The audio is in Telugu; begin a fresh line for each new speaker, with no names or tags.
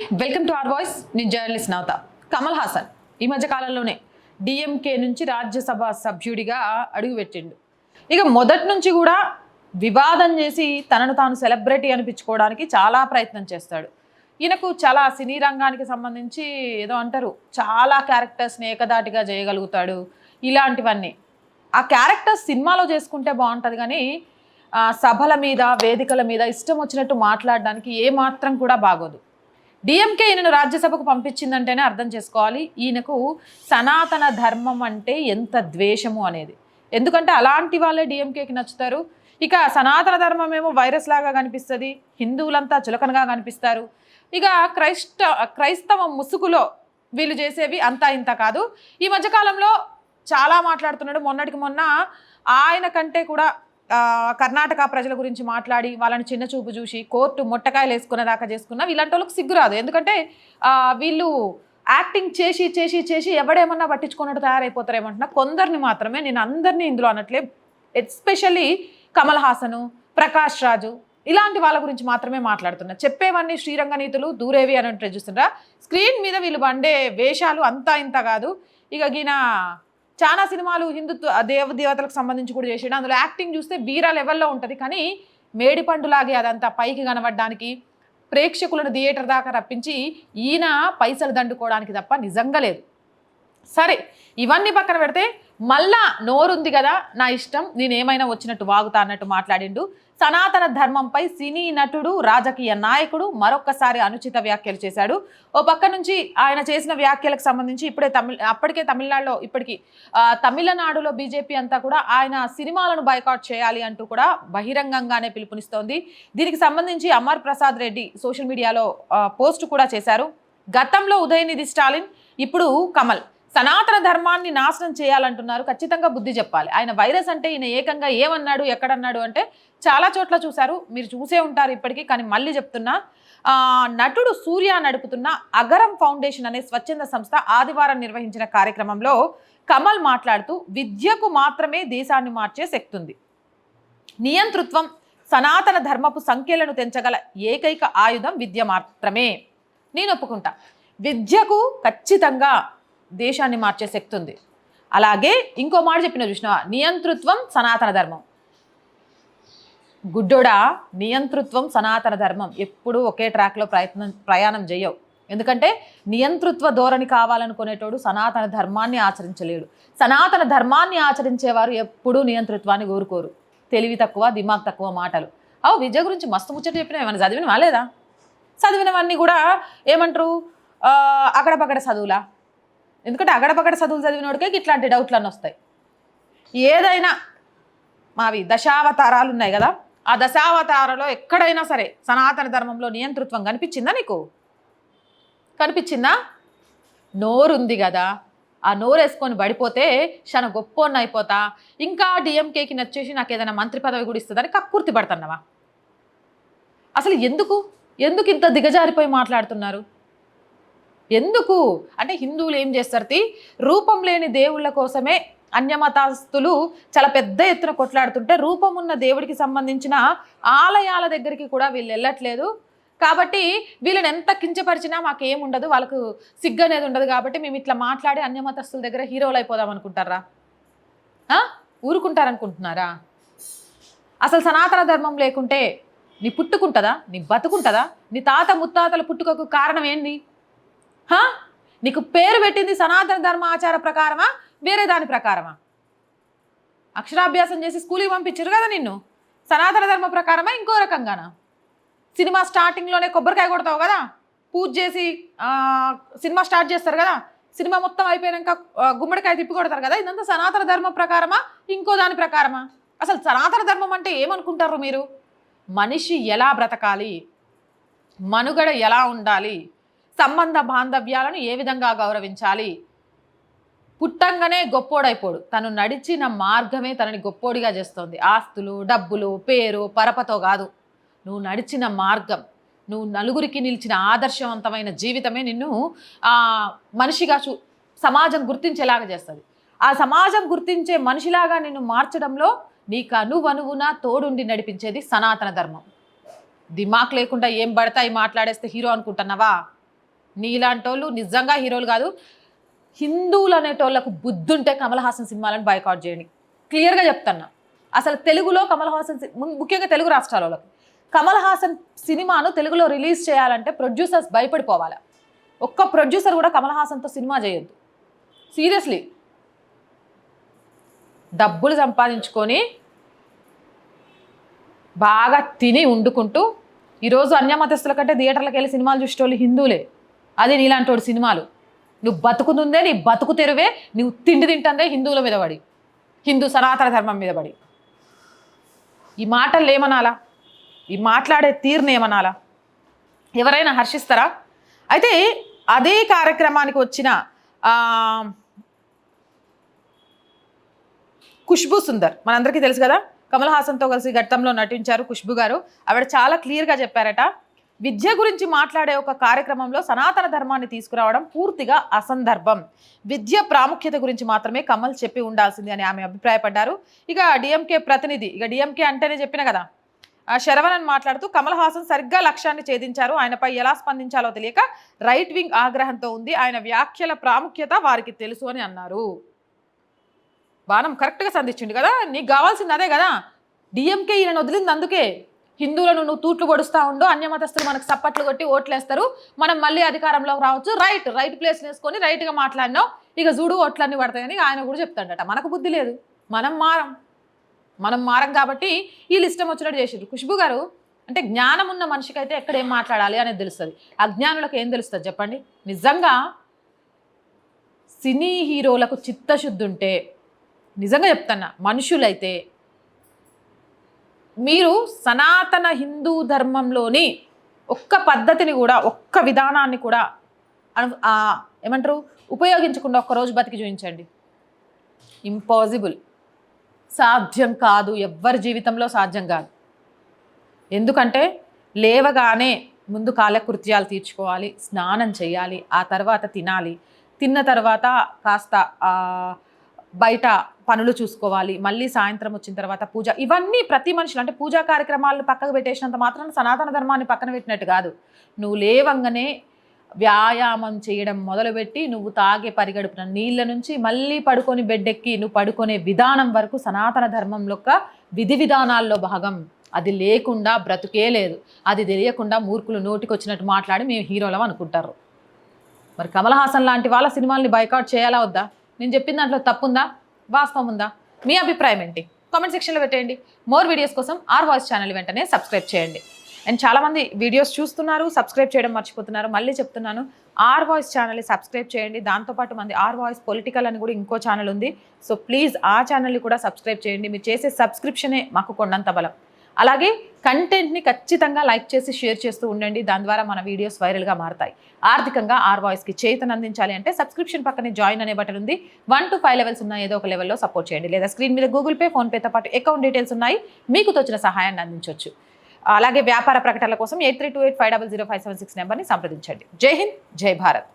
వెల్కమ్ టు ఆర్ వాయిస్ నేను జర్నలిస్ట్ నవత కమల్ హాసన్ ఈ మధ్య కాలంలోనే డిఎంకే నుంచి రాజ్యసభ సభ్యుడిగా అడుగుపెట్టిండు ఇక మొదటి నుంచి కూడా వివాదం చేసి తనను తాను సెలబ్రిటీ అనిపించుకోవడానికి చాలా ప్రయత్నం చేస్తాడు. ఈయనకు చాలా సినీ రంగానికి సంబంధించి ఏదో అంటారు చాలా క్యారెక్టర్స్ని ఏకదాటిగా చేయగలుగుతాడు ఇలాంటివన్నీ. ఆ క్యారెక్టర్స్ సినిమాలో చేసుకుంటే బాగుంటుంది కానీ ఆ, సభల మీద వేదికల మీద ఇష్టం వచ్చినట్టు మాట్లాడడానికి ఏమాత్రం కూడా బాగోదు. డిఎంకే ఈయనను రాజ్యసభకు పంపించిందంటేనే అర్థం చేసుకోవాలి. ఈయనకు సనాతన ధర్మం అంటే ఎంత ద్వేషము అనేది. ఎందుకంటే అలాంటి వాళ్ళే డిఎంకేకి నచ్చుతారు. ఇక సనాతన ధర్మం ఏమో వైరస్ లాగా కనిపిస్తుంది. హిందువులంతా చులకనగా కనిపిస్తారు. ఇక క్రైస్త క్రైస్తవ ముసుగులో వీళ్ళు చేసేవి అంతా ఇంత కాదు. ఈ మధ్యకాలంలో చాలా మాట్లాడుతున్నాడు. మొన్నటికి మొన్న ఆయన కంటే కూడా కర్ణాటక ప్రజల గురించి మాట్లాడి వాళ్ళని చిన్న చూపు చూసి కోర్టు మొట్టకాయలు వేసుకునే దాకా చేసుకున్న ఇలాంటి వాళ్ళకి సిగ్గురాదు ఎందుకంటే వీళ్ళు యాక్టింగ్ చేసి చేసి చేసి ఎవడేమన్నా పట్టించుకున్నట్టు తయారైపోతారేమంటున్నా కొందరిని మాత్రమే. నేను అందరినీ ఇందులో అనట్లే. ఎస్పెషల్లీ కమల్ హాసను ప్రకాష్ రాజు ఇలాంటి వాళ్ళ గురించి మాత్రమే మాట్లాడుతున్నా. చెప్పేవన్నీ శ్రీరంగనీతులు దూరేవి అని అంటే చూస్తుండ్రా స్క్రీన్ మీద వీళ్ళు వండే వేషాలు అంతా ఇంత కాదు. ఇక గిన చాలా సినిమాలు హిందుత్వ దేవ దేవతలకు సంబంధించి కూడా చేసాడు. అందులో యాక్టింగ్ చూస్తే బీరా లెవెల్లో ఉంటుంది. కానీ మేడిపండులాగే అదంతా పైకి కనబడడానికి ప్రేక్షకులను థియేటర్ దాకా రప్పించి ఈయన పైసలు దండుకోవడానికి తప్ప నిజంగా లేదు. సరే ఇవన్నీ పక్కన పెడితే మళ్ళా నోరుంది కదా నా ఇష్టం నేనేమైనా వచ్చినట్టు వాగుతా అన్నట్టు మాట్లాడిండు. సనాతన ధర్మంపై సినీ నటుడు రాజకీయ నాయకుడు మరొక్కసారి అనుచిత వ్యాఖ్యలు చేశాడు. ఓ పక్క నుంచి ఆయన చేసిన వ్యాఖ్యలకు సంబంధించి ఇప్పుడే తమిళ అప్పటికే తమిళనాడులో ఇప్పటికి తమిళనాడులో బీజేపీ అంతా కూడా ఆయన సినిమాలను బైకాట్ చేయాలి అంటూ కూడా బహిరంగంగానే పిలుపునిస్తోంది. దీనికి సంబంధించి అమర్ ప్రసాద్ రెడ్డి సోషల్ మీడియాలో పోస్ట్ కూడా చేశారు. గతంలో ఉదయనిధి స్టాలిన్ ఇప్పుడు కమల్. సనాతన ధర్మాన్ని నాశనం చేయాలంటున్నారు. ఖచ్చితంగా బుద్ధి చెప్పాలి. ఆయన వైరస్ అంటే ఈయన ఏకంగా ఏమన్నాడు ఎక్కడన్నాడు అంటే చాలా చోట్ల చూశారు. మీరు చూసే ఉంటారు ఇప్పటికీ కానీ మళ్ళీ చెప్తున్నా నటుడు సూర్య నడుపుతున్న అగరం ఫౌండేషన్ అనే స్వచ్ఛంద సంస్థ ఆదివారం నిర్వహించిన కార్యక్రమంలో కమల్ మాట్లాడుతూ విద్యకు మాత్రమే దేశాన్ని మార్చే శక్తి ఉంది నియంతృత్వం సనాతన ధర్మపు సంఖ్యలను తెంచగల ఏకైక ఆయుధం విద్య మాత్రమే. నేను ఒప్పుకుంటా. విద్యకు ఖచ్చితంగా దేశాన్ని మార్చే శక్తి ఉంది. అలాగే ఇంకో మాట చెప్పిన చూసిన నియంతృత్వం సనాతన ధర్మం. గుడ్డోడా నియంతృత్వం సనాతన ధర్మం. ఎప్పుడూ ఒకే ట్రాక్లో ప్రయత్నం ప్రయాణం చేయవు ఎందుకంటే నియంతృత్వ ధోరణి కావాలనుకునేటోడు సనాతన ధర్మాన్ని ఆచరించలేడు. సనాతన ధర్మాన్ని ఆచరించేవారు ఎప్పుడూ నియంతృత్వాన్ని కోరుకోరు. తెలివి తక్కువ దిమాగ్ తక్కువ మాటలు. అవు విద్య గురించి మస్తు ముచ్చట చెప్పిన ఏమైనా చదివినవా లేదా? చదివినవన్నీ కూడా ఏమంటారు? ఆ, చదువులా? ఎందుకంటే అగడపగడ చదువులు చదివినోడికే ఇట్లాంటి డౌట్లు వస్తాయి. ఏదైనా మావి దశావతారాలు ఉన్నాయి కదా ఆ దశావతారలో ఎక్కడైనా సరే సనాతన ధర్మంలో నియంతృత్వం కనిపించిందా నీకు? కనిపించిందా? నోరుంది కదా. ఆ నోరు వేసుకొని పడిపోతే చాలా గొప్పోన్న అయిపోతా. ఇంకా డిఎంకేకి నచ్చేసి నాకు ఏదైనా మంత్రి పదవి కూడా ఇస్తుందని కక్కుర్తి పడుతున్నావా? అసలు ఎందుకు? ఎందుకు ఇంత దిగజారిపోయి మాట్లాడుతున్నారు? ఎందుకు? అంటే హిందువులు ఏం చేస్తారు రూపం లేని దేవుళ్ళ కోసమే అన్యమతాస్తులు చాలా పెద్ద ఎత్తున కొట్లాడుతుంటే రూపం ఉన్న దేవుడికి సంబంధించిన ఆలయాల దగ్గరికి కూడా వీళ్ళు వెళ్ళట్లేదు. కాబట్టి వీళ్ళని ఎంత కించపరిచినా మాకేం ఉండదు వాళ్ళకు సిగ్గు అనేది ఉండదు కాబట్టి మేము ఇట్లా మాట్లాడి అన్యమతస్తుల దగ్గర హీరోలు అయిపోదాం అనుకుంటారా? ఊరుకుంటారనుకుంటున్నారా? అసలు సనాతన ధర్మం లేకుంటే నీ పుట్టుకుంటుందా? నీ బతుకుంటుందా? నీ తాత ముత్తాతల పుట్టుకకు కారణం ఏంది? నీకు పేరు పెట్టింది సనాతన ధర్మ ఆచార ప్రకారమా? వేరే దాని ప్రకారమా? అక్షరాభ్యాసం చేసి స్కూల్కి పంపించారు కదా నిన్ను. సనాతన ధర్మ ప్రకారమా ఇంకో రకంగానా? సినిమా స్టార్టింగ్లోనే కొబ్బరికాయ కొడతావు కదా? పూజ చేసి సినిమా స్టార్ట్ చేస్తారు కదా? సినిమా మొత్తం అయిపోయాక గుమ్మడికాయ తిప్పి కొడతారు కదా? ఇదంతా సనాతన ధర్మ ప్రకారమా? ఇంకో దాని ప్రకారమా? అసలు సనాతన ధర్మం అంటే ఏమనుకుంటారు మీరు? మనిషి ఎలా బ్రతకాలి? మనుగడ ఎలా ఉండాలి? సంబంధ బాంధవ్యాలను ఏ విధంగా గౌరవించాలి? పుట్టంగానే గొప్పోడైపోడు. తను నడిచిన మార్గమే తనని గొప్పోడిగా చేస్తోంది. ఆస్తులు డబ్బులు పేరు పరపతో కాదు. నువ్వు నడిచిన మార్గం నువ్వు నలుగురికి నిలిచిన ఆదర్శవంతమైన జీవితమే నిన్ను ఆ, మనిషిగా చూ సమాజం గుర్తించేలాగా చేస్తుంది. ఆ సమాజం గుర్తించే మనిషిలాగా నిన్ను మార్చడంలో నీకు అనువనువున తోడుండి నడిపించేది సనాతన ధర్మం. దిమాక్ లేకుండా ఏం పడతాయి మాట్లాడేస్తే హీరో అనుకుంటున్నావా? నీలాంటోళ్ళు నిజంగా హీరోలు కాదు. హిందువులు అనేటోళ్ళకు బుద్ధి ఉంటే కమల్ హాసన్ సినిమాలను బైకాట్ చేయండి. క్లియర్గా చెప్తున్నా. అసలు తెలుగులో కమల్ హాసన్ ముఖ్యంగా తెలుగు రాష్ట్రాలలో కమల్ హాసన్ సినిమాను తెలుగులో రిలీజ్ చేయాలంటే ప్రొడ్యూసర్స్ భయపడిపోవాలి. ఒక్క ప్రొడ్యూసర్ కూడా కమల్ హాసన్తో సినిమా చేయొద్దు. సీరియస్లీ డబ్బులు సంపాదించుకొని బాగా తిని వండుకుంటూ ఈరోజు అన్యమతస్తుల కంటే థియేటర్లకు వెళ్ళి సినిమాలు చూసేటోళ్ళు హిందువులే. అది నీలాంటి సినిమాలు. నువ్వు బతుకుతుందే నీ బతుకు తెరువే నువ్వు తిండి తింటుందే హిందువుల మీద పడి. హిందూ సనాతన ధర్మం మీద పడి. ఈ మాటలు ఏమనాలా? ఈ మాట్లాడే తీరుని ఏమనాలా? ఎవరైనా హర్షిస్తారా? అయితే అదే కార్యక్రమానికి వచ్చిన ఖుష్బూ ఖుష్బు సుందర్. మనందరికీ తెలుసు కదా కమల్ హాసన్తో కలిసి ఘట్టంలో నటించారు ఖుష్బు గారు. ఆవిడ చాలా క్లియర్గా చెప్పారట విద్య గురించి మాట్లాడే ఒక కార్యక్రమంలో సనాతన ధర్మాన్ని తీసుకురావడం పూర్తిగా అసందర్భం. విద్య ప్రాముఖ్యత గురించి మాత్రమే కమల్ చెప్పి ఉండాల్సింది అని ఆమె అభిప్రాయపడ్డారు. ఇక డిఎంకే ప్రతినిధి ఇక డిఎంకే అంటేనే చెప్పిన కదా ఆ శరవణన్ మాట్లాడుతూ కమల్ హాసన్ సరిగ్గా లక్ష్యాన్ని ఛేదించారు. ఆయనపై ఎలా స్పందించాలో తెలియక రైట్ వింగ్ ఆగ్రహంతో ఉంది. ఆయన వ్యాఖ్యల ప్రాముఖ్యత వారికి తెలుసు అని అన్నారు. బాణం కరెక్ట్గా సంధించిండు కదా నీకు కావాల్సింది అదే కదా డిఎంకే ఈయన వదిలింది అందుకే. హిందువులను నువ్వు తూట్లు పొడుస్తూ ఉండు అన్యమతస్తులు మనకు సప్పట్లు కొట్టి ఓట్లేస్తారు. మనం మళ్ళీ అధికారంలోకి రావచ్చు. రైట్ రైట్ ప్లేస్ వేసుకొని రైట్గా మాట్లాడినావు. ఇక చూడు ఓట్లన్నీ పడతాయని ఆయన కూడా చెప్తాడట. మనకు బుద్ధి లేదు. మనం మారం. మనం మారం కాబట్టి వీళ్ళు ఇష్టం వచ్చినట్టు చేసారు ఖుష్బు గారు అంటే జ్ఞానం ఉన్న మనిషికి అయితే ఎక్కడ ఏం మాట్లాడాలి అనేది తెలుస్తుంది. అజ్ఞానులకు ఏం తెలుస్తుంది చెప్పండి? నిజంగా సినీ హీరోలకు చిత్తశుద్ధి ఉంటే నిజంగా చెప్తున్నా మనుషులైతే మీరు సనాతన హిందూ ధర్మంలోని ఒక్క పద్ధతిని కూడా ఒక్క విధానాన్ని కూడా ఏమంటారు? ఉపయోగించకుండా ఒక్కరోజు బతికి చూపించండి ఇంపాసిబుల్ సాధ్యం కాదు. ఎవ్వరి జీవితంలో సాధ్యం కాదు. ఎందుకంటే లేవగానే ముందు కాలకృత్యాలు తీర్చుకోవాలి స్నానం చేయాలి ఆ తర్వాత తినాలి. తిన్న తర్వాత కాస్త బయట పనులు చూసుకోవాలి మళ్ళీ సాయంత్రం వచ్చిన తర్వాత పూజ. ఇవన్నీ ప్రతి మనుషులు అంటే పూజా కార్యక్రమాలను పక్కకు పెట్టేసినంత మాత్రం సనాతన ధర్మాన్ని పక్కన పెట్టినట్టు కాదు. నువ్వు లేవంగానే వ్యాయామం చేయడం మొదలుపెట్టి నువ్వు తాగే పరిగడుపున నీళ్ళ నుంచి మళ్ళీ పడుకొని బెడ్డెక్కి నువ్వు పడుకునే విధానం వరకు సనాతన ధర్మం యొక్క విధి విధానాల్లో భాగం. అది లేకుండా బ్రతుకే లేదు. అది తెలియకుండా మూర్ఖులు నోటికొచ్చినట్టు మాట్లాడి మేము హీరోలం అనుకుంటారు. మరి కమల్ హాసన్ లాంటి వాళ్ళ సినిమాల్ని బైకాట్ చేయాలా వద్దా? నేను చెప్పిన దాంట్లో తప్పుందా? వాస్తవం ఉందా మీ అభిప్రాయం ఏంటి? కామెంట్ సెక్షన్లో పెట్టేయండి. మోర్ వీడియోస్ కోసం ఆర్ వాయిస్ ఛానల్ వెంటనే సబ్స్క్రైబ్ చేయండి. అండ్ చాలామంది వీడియోస్ చూస్తున్నారు సబ్స్క్రైబ్ చేయడం మర్చిపోతున్నారు. మళ్ళీ చెప్తున్నాను ఆర్ వాయిస్ ఛానల్ని సబ్స్క్రైబ్ చేయండి. దాంతోపాటు మంది ఆర్ వాయిస్ పొలిటికల్ అని కూడా ఇంకో ఛానల్ ఉంది. సో ప్లీజ్ ఆ ఛానల్ని కూడా సబ్స్క్రైబ్ చేయండి. మీరు చేసే సబ్స్క్రిప్షనే మాకు కొండంత బలం. అలాగే కంటెంట్ని ఖచ్చితంగా లైక్ చేసి షేర్ చేస్తూ ఉండండి. దాని ద్వారా మన వీడియోస్ వైరల్గా మారతాయి. ఆర్థికంగా ఆర్ వాయిస్కి చేతను అందించాలి అంటే సబ్స్క్రిప్షన్ పక్కనే జాయిన్ అనే బటన్ ఉంది. వన్ టు ఫైవ్ లెవెల్స్ ఉన్న ఏదో ఒక లెవెల్లో సపోర్ట్ చేయండి. లేదా స్క్రీన్ మీద గూగుల్ పే ఫోన్పేతో పాటు అకౌంట్ డీటెయిల్స్ ఉన్నాయి. మీకు తోచిన సహాయాన్ని అందించవచ్చు అలాగే వ్యాపార ప్రకటనల కోసం eight three two eight five double zero five seven six నెంబర్ని సంప్రదించండి. జై హింద్ జై భారత్.